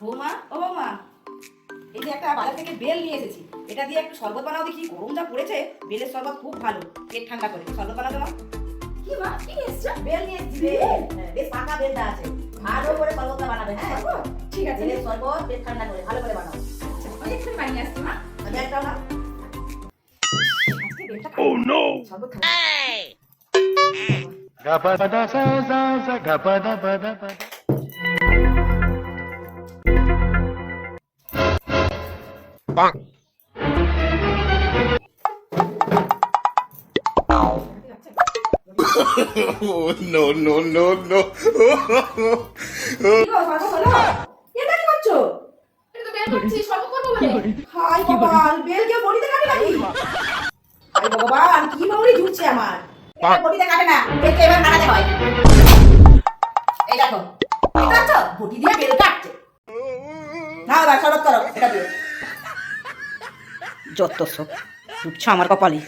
বৌমা ও বৌমা এই যে একটা বাজার থেকে বেল নিয়ে এসেছি। এটা দিয়ে একটু শরবত বানাও দেখি গরম যা পড়েছে বেলের শরবত খুব ভালো পেট ঠান্ডা করে। শরবত বানাও তোমার কি মা কি এসছো? বেল নিয়ে এসেছি বেল। হ্যাঁ, বেশ পাকা বেলটা আছে। ভালো করে শরবতটা বানাবে হ্যাঁ? ঠিক আছে। বেলের শরবত পেট ঠান্ডা করে ভালো করে বানাও। আচ্ছা আমি এক্ষুনি বানিয়ে আসছি মা। আমি একটাও না oh no! শরবত খাব। Gapada sa sa sa gapada pada pada. শরবত করব বলে। হাই ভগবান বেল কে বড়ি ঝুটছে আমার? এটা কাটে না বেলকে এবার কাটাতে হয়। এই দেখো দেখতে দিয়ে বেল কাটছে। না এবার শরবত করো এটা দিয়ে। যত সব। ঢুকছে আমার কপালে।